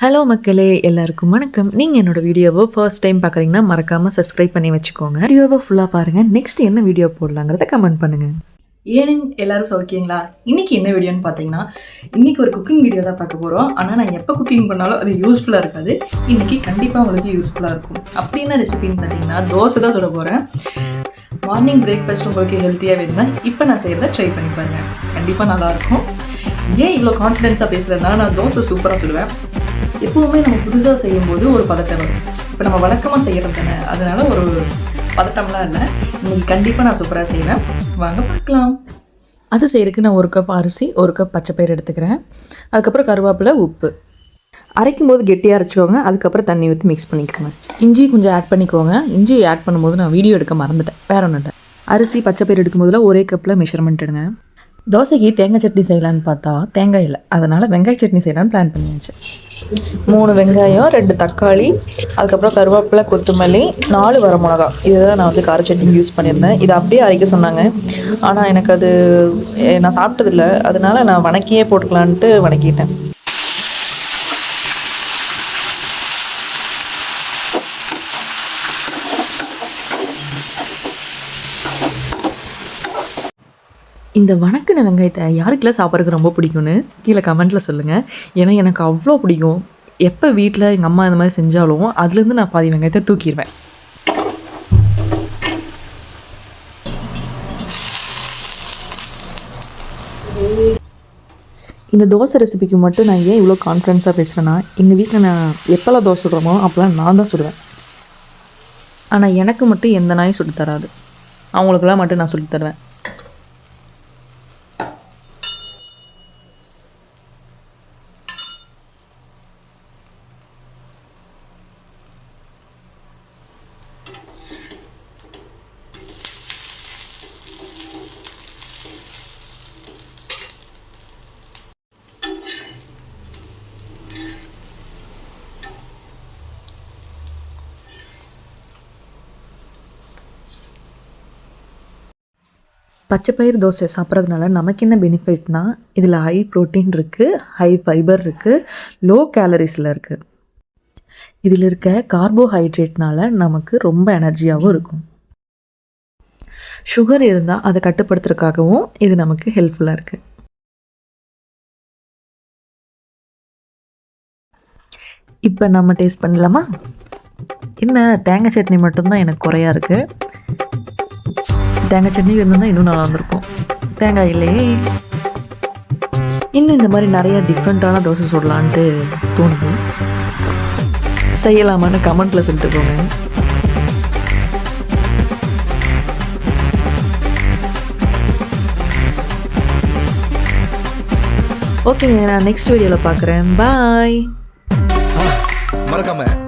Hello மக்களே எல்லாருக்கும் வணக்கம். நீங்கள் என்னோட வீடியோவை ஃபர்ஸ்ட் டைம் பார்க்குறீங்கன்னா மறக்காமல் சப்ஸ்கிரைப் பண்ணி வச்சுக்கோங்க. வீடியோவை ஃபுல்லாக பாருங்கள் நெக்ஸ்ட் என்ன வீடியோ போடலாங்கிறத கமெண்ட் பண்ணுங்கள் ஏனுங்க எல்லாரும் சௌக்கியங்களா இன்னைக்கு என்ன வீடியோன்னு பார்த்தீங்கன்னா இன்னைக்கு ஒரு குக்கிங் வீடியோ தான் பார்க்க போகிறோம் ஆனால் நான் எப்போ குக்கிங் பண்ணாலும் அது யூஸ்ஃபுல்லாக இருக்காது. இன்னைக்கு கண்டிப்பாக உங்களுக்கு யூஸ்ஃபுல்லாக இருக்கும். அப்படி என்ன ரெசிபின்னு பார்த்தீங்கன்னா தோசை தான் சொல்ல போகிறேன் மார்னிங் பிரேக்ஃபாஸ்ட் உங்களுக்கு ஹெல்த்தியாக வேணும்னா இப்போ நான் செய்கிறத ட்ரை பண்ணி பாருங்கள் கண்டிப்பாக நல்லாயிருக்கும் ஏன் இவ்வளோ கான்ஃபிடென்ஸாக பேசுகிறதுனால நான் தோசை சூப்பராக சொல்லுவேன் எப்பவுமே நம்ம புதுசாக செய்யும்போது ஒரு பதட்டம் வரும். இப்போ நம்ம வழக்கமாக செய்கிறது தானே? அதனால ஒரு பதட்டம்லாம் இல்லை. இன்னைக்கு கண்டிப்பாக நான் சூப்பராக செய்வேன். வாங்க பார்க்கலாம். அது செய்யறதுக்கு நான் ஒரு கப் அரிசி ஒரு கப் பச்சைப்பயிறு எடுத்துக்கிறேன். அதுக்கப்புறம் கருவேப்பிலை உப்பு. அரைக்கும் போது கெட்டியாக அரைச்சிக்கோங்க. அதுக்கப்புறம் தண்ணி ஊற்றி மிக்ஸ் பண்ணிக்கோங்க. இஞ்சி கொஞ்சம் ஆட் பண்ணிக்கோங்க. இஞ்சி ஆட் பண்ணும்போது நான் வீடியோ எடுக்க மறந்துட்டேன். வேற ஒன்றும் இல்லை. அரிசி பச்சைப்பயிறு எடுக்கும்போதுல ஒரே கப்பில் மெஷர்மெண்ட் எடுங்க. தோசைக்கு தேங்காய் சட்னி செய்யலான்னு பார்த்தா தேங்காய் இல்லை. அதனால் வெங்காய சட்னி செய்யலான்னு பிளான் பண்ணியாச்சு. மூணு வெங்காயம் ரெண்டு தக்காளி அதுக்கப்புறம் கருவேப்பிலை கொத்தமல்லி நாலு வரமிளகா. இதுதான் நான் வந்து கார சட்னி யூஸ் பண்ணியிருந்தேன். இதை அப்படியே அரைக்க சொன்னாங்க. ஆனால் எனக்கு அது நான் சாப்பிட்டதில்ல. அதனால நான் வணக்கியே போட்டுக்கலான்ட்டு வணக்கிட்டேன். இந்த வணக்கின வெங்காயத்தை யாருக்கெல்லாம் சாப்பிட்றதுக்கு ரொம்ப பிடிக்கும்னு கீழே கமெண்ட்டில் சொல்லுங்கள் ஏன்னா எனக்கு அவ்வளோ பிடிக்கும். எப்போ வீட்டில் எங்கள் அம்மா இந்த மாதிரி செஞ்சாலும் அதுலேருந்து நான் பாதி வெங்காயத்தை தூக்கிடுவேன். இந்த தோசை ரெசிபிக்கு மட்டும் நான் ஏன் இவ்வளோ கான்ஃபிடென்ஸாக பேசுகிறேன்னா எங்கள் வீட்டில் நான் எப்போல்லாம் தோசை சுடுறோமோ அப்போல்லாம் நான் தான் சுடுவேன். ஆனால் எனக்கு மட்டும் எந்த நாயும் சுட்டு தராது. அவங்களுக்கெல்லாம் மட்டும் நான் சுட்டு தருவேன். பச்சைப்பயிறு தோசை சாப்பிட்றதுனால நமக்கு என்ன பெனிஃபிட்னா இதில் ஹை ப்ரோட்டீன் இருக்குது ஹை ஃபைபர் இருக்குது லோ கேலரிஸில் இருக்குது இதில் இருக்க கார்போஹைட்ரேட்னால நமக்கு ரொம்ப எனர்ஜியாகவும் இருக்கும். சுகர் இருந்தால் அதை கட்டுப்படுத்துறதுக்காகவும் இது நமக்கு ஹெல்ப்ஃபுல்லாக இருக்குது இப்போ நம்ம டேஸ்ட் பண்ணலாமா? என்ன தேங்காய் சட்னி மட்டும்தான் எனக்கு குறையா இருக்குது தேங்காய் சட்னி இருந்தால் இன்னும் நல்லா இருந்திருக்கும். தேங்காய் இல்லையே. இன்னும் இந்த மாதிரி நிறைய டிஃப்ரெண்ட்டான தோசை சுடலான்ட்டு தோணுது. செய்யலாமான்னு கமெண்ட்டில் சொல்லிட்டு போங்க. ஓகேங்க நான் நெக்ஸ்ட் வீடியோவில் பார்க்குறேன். பாய் மறக்காம.